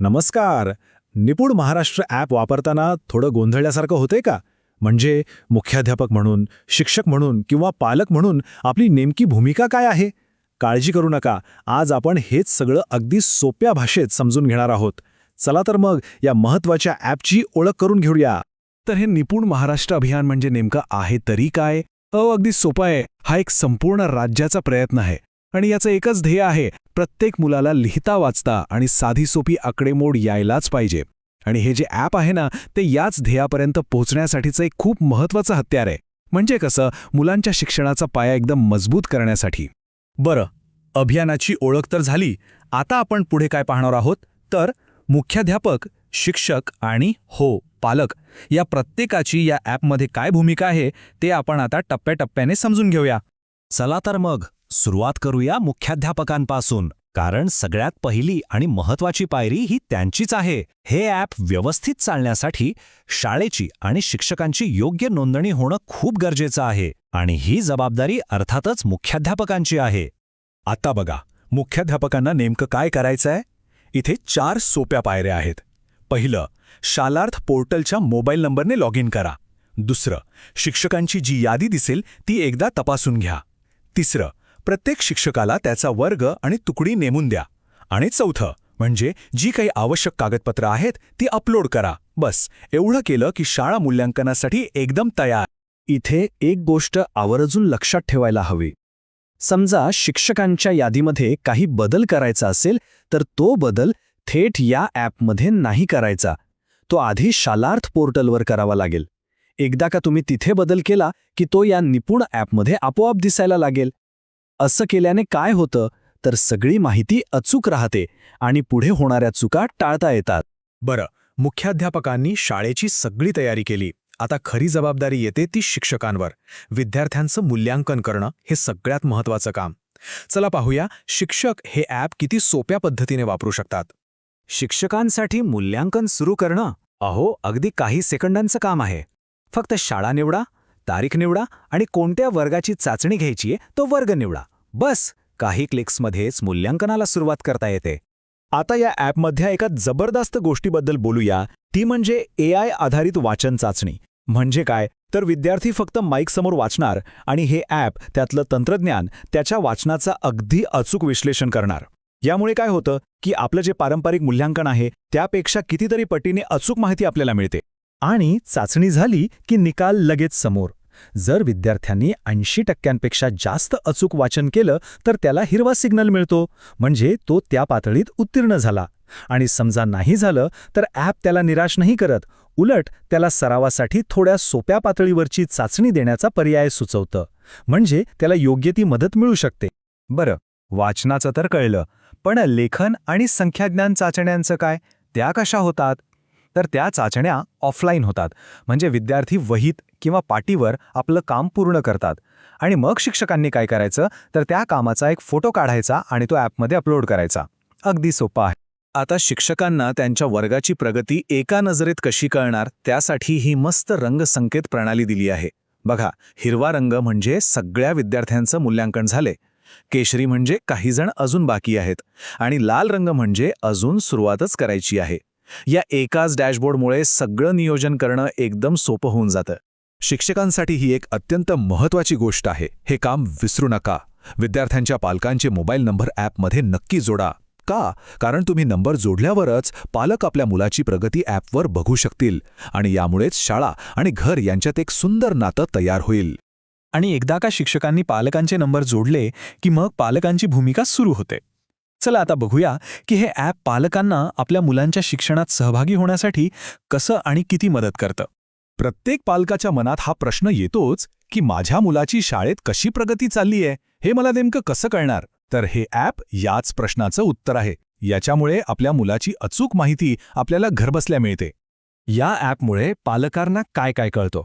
नमस्कार. निपुण महाराष्ट्र ॲप वापरताना थोडं गोंधळल्यासारखं होतंय का? म्हणजे मुख्याध्यापक म्हणून शिक्षक म्हणून किंवा पालक म्हणून आपली नेमकी भूमिका काय आहे? काळजी करू नका. आज आपण हेच सगळं अगदी सोप्या भाषेत समजून घेणार आहोत. चला तर मग या महत्त्वाच्या ॲपची ओळख करून घेऊया. तर हे निपुण महाराष्ट्र अभियान म्हणजे नेमकं आहे तरी काय? अ अगदी सोपं आहे. हा एक संपूर्ण राज्याचा प्रयत्न आहे. आणि याचं एकच ध्येय आहे प्रत्येक मुलाला लिहिता वाचता आणि साधी सोपी आकडेमोड यायलाच पाहिजे. आणि हे जे ॲप आहे ना ते याच ध्येयापर्यंत पोहोचण्यासाठीचं एक खूप महत्वाचं हत्यार आहे. म्हणजे कसं मुलांच्या शिक्षणाचा पाया एकदम मजबूत करण्यासाठी. बरं अभियानाची ओळख तर झाली आता आपण पुढे काय पाहणार आहोत? तर मुख्याध्यापक शिक्षक आणि हो पालक या प्रत्येकाची या ॲपमध्ये काय भूमिका आहे ते आपण आता टप्प्याटप्प्याने समजून घेऊया. चला तर मग. सुरुवात करूया मुख्याध्यापकांपासून कारण सगळ्यात पहिली आणि महत्वाची पायरी ही त्यांचीच आहे. हे ॲप व्यवस्थित चालण्यासाठी शाळेची आणि शिक्षकांची योग्य नोंदणी होणं खूप गरजेचं आहे आणि ही जबाबदारी अर्थातच मुख्याध्यापकांची आहे. आता बघा मुख्याध्यापकांना नेमकं काय करायचं आहे इथे चार सोप्या पायऱ्या आहेत. पहिलं शालार्थ पोर्टलच्या मोबाईल नंबरने लॉग इन करा. दुसरं शिक्षकांची जी यादी दिसेल ती एकदा तपासून घ्या. तिसरं प्रत्येक शिक्षकाला त्याचा वर्ग आणि तुकडी नेमून द्या. आणि चौथं म्हणजे जी काही आवश्यक कागदपत्रं आहेत ती अपलोड करा. बस एवढं केलं की शाळा मूल्यांकनासाठी एकदम तयार. इथे एक गोष्ट आवर्जून लक्षात ठेवायला हवी. समजा शिक्षकांच्या यादीमध्ये काही बदल करायचा असेल तर तो बदल थेट या ॲपमध्ये नाही करायचा. तो आधी शालार्थ पोर्टलवर करावा लागेल. एकदा का तुम्ही तिथे बदल केला की तो या निपुण ॲपमध्ये आपोआप दिसायला लागेल. असं केल्याने काय होतं? तर सगळी माहिती अचूक राहते आणि पुढे होणाऱ्या चुका टाळता येतात. बरं मुख्याध्यापकांनी शाळेची सगळी तयारी केली. आता खरी जबाबदारी येते ती शिक्षकांवर. विद्यार्थ्यांचं मूल्यांकन करणं हे सगळ्यात महत्वाचं काम. चला पाहूया शिक्षक हे ॲप किती सोप्या पद्धतीने वापरू शकतात. शिक्षकांसाठी मूल्यांकन सुरू करणं? अहो अगदी काही सेकंदांचं काम आहे. फक्त शाळा निवडा तारीख निवडा आणि कोणत्या वर्गाची चाचणी घ्यायची तो वर्ग निवडा. बस काही क्लिक्समध्येच मूल्यांकनाला सुरुवात करता येते. आता या ॲपमधल्या एका जबरदस्त गोष्टीबद्दल बोलूया ती म्हणजे ए आय आधारित वाचन चाचणी. म्हणजे काय? तर विद्यार्थी फक्त माईकसमोर वाचणार आणि हे ॲप त्यातलं तंत्रज्ञान त्याच्या वाचनाचं अगदी अचूक विश्लेषण करणार. यामुळे काय होतं की आपलं जे पारंपरिक मूल्यांकन आहे त्यापेक्षा कितीतरी पटीने अचूक माहिती आपल्याला मिळते. आणि चाचणी झाली की निकाल लगेच समोर. जर विद्यार्थ्यांनी ऐंशी टक्क्यांपेक्षा जास्त अचूक वाचन केलं तर त्याला हिरवा सिग्नल मिळतो. म्हणजे तो त्या पातळीत उत्तीर्ण झाला. आणि समजा नाही झालं तर ॲप त्याला निराश नाही करत. उलट त्याला सरावासाठी थोड्या सोप्या पातळीवरची चाचणी देण्याचा पर्याय सुचवतं. म्हणजे त्याला योग्य ती मदत मिळू शकते. बरं वाचनाचं तर कळलं. पण लेखन आणि संख्याज्ञान चाचण्यांचं काय? त्या कशा होतात? तर त्या चाचण्या ऑफलाईन होतात. म्हणजे विद्यार्थी वहीत किंवा पाटीवर आपलं काम पूर्ण करतात. आणि मग शिक्षकांनी काय करायचं? तर त्या कामाचा एक फोटो काढायचा आणि तो ॲपमध्ये अपलोड करायचा. अगदी सोपा आहे. आता शिक्षकांना त्यांच्या वर्गाची प्रगती एका नजरेत कशी कळणार? त्यासाठी ही मस्त रंगसंकेत प्रणाली दिली आहे. बघा हिरवा रंग म्हणजे सगळ्या विद्यार्थ्यांचं मूल्यांकन झाले. केशरी म्हणजे काहीजण अजून बाकी आहेत. आणि लाल रंग म्हणजे अजून सुरुवातच करायची आहे. या एकाच डॅशबोर्डमुळे सगळं नियोजन करणं एकदम सोपं होऊन जातं. शिक्षकांसाठी ही एक अत्यंत महत्वाची गोष्ट आहे. हे काम विसरू नका. विद्यार्थ्यांच्या पालकांचे मोबाईल नंबर ॲपमध्ये नक्की जोडा. का? कारण तुम्ही नंबर जोडल्यावरच पालक आपल्या मुलाची प्रगती ॲपवर बघू शकतील आणि यामुळेच शाळा आणि घर यांच्यात एक सुंदर नातं तयार होईल. आणि एकदा का शिक्षकांनी पालकांचे नंबर जोडले की मग पालकांची भूमिका सुरू होते. चला आता बघूया की हे ॲप पालकांना आपल्या मुलांच्या शिक्षणात सहभागी होण्यासाठी कसं आणि किती मदत करतं. प्रत्येक पालकाच्या मनात हा प्रश्न येतोच की माझ्या मुलाची शाळेत कशी प्रगती चालली आहे हे मला नेमकं कसं कळणार? तर हे ॲप याच प्रश्नाचं उत्तर आहे. याच्यामुळे आपल्या मुलाची अचूक माहिती आपल्याला घरबसल्या मिळते. या ॲपमुळे पालकांना काय काय कळतं?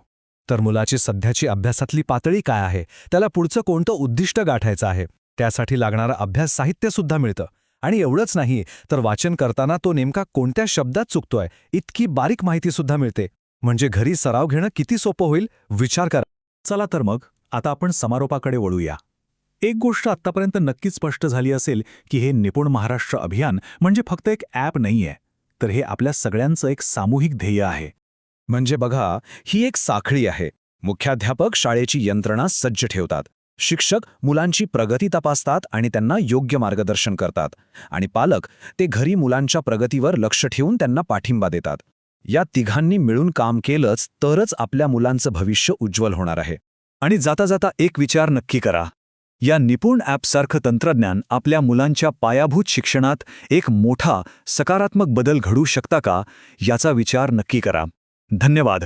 तर मुलाची सध्याची अभ्यासातली पातळी काय आहे? त्याला पुढचं कोणतं उद्दिष्ट गाठायचं आहे? त्यासाठी लागणारं अभ्यास साहित्यसुद्धा मिळतं. आणि एवढंच नाही तर वाचन करताना तो नेमका कोणत्या शब्दात चुकतोय इतकी बारीक माहितीसुद्धा मिळते. म्हणजे घरी सराव घेणं किती सोपं होईल? विचार करा. चला तर मग आता आपण समारोपाकडे वळूया. एक गोष्ट आत्तापर्यंत नक्कीच स्पष्ट झाली असेल की हे निपुण महाराष्ट्र अभियान म्हणजे फक्त एक ॲप नाहीये तर हे आपल्या सगळ्यांचं एक सामूहिक ध्येय आहे. म्हणजे बघा ही एक साखळी आहे. मुख्याध्यापक शाळेची यंत्रणा सज्ज ठेवतात. शिक्षक मुलांची प्रगती तपासतात आणि त्यांना योग्य मार्गदर्शन करतात. आणि पालक ते घरी मुलांच्या प्रगतीवर लक्ष ठेवून त्यांना पाठिंबा देतात. या तिघांनी मिळून काम केलंच तरच आपल्या मुलांचं भविष्य उज्ज्वल होणार आहे. आणि जाता जाता एक विचार नक्की करा. या निपुण ॲपसारखं तंत्रज्ञान आपल्या मुलांच्या पायाभूत शिक्षणात एक मोठा सकारात्मक बदल घडू शकता का? याचा विचार नक्की करा. धन्यवाद.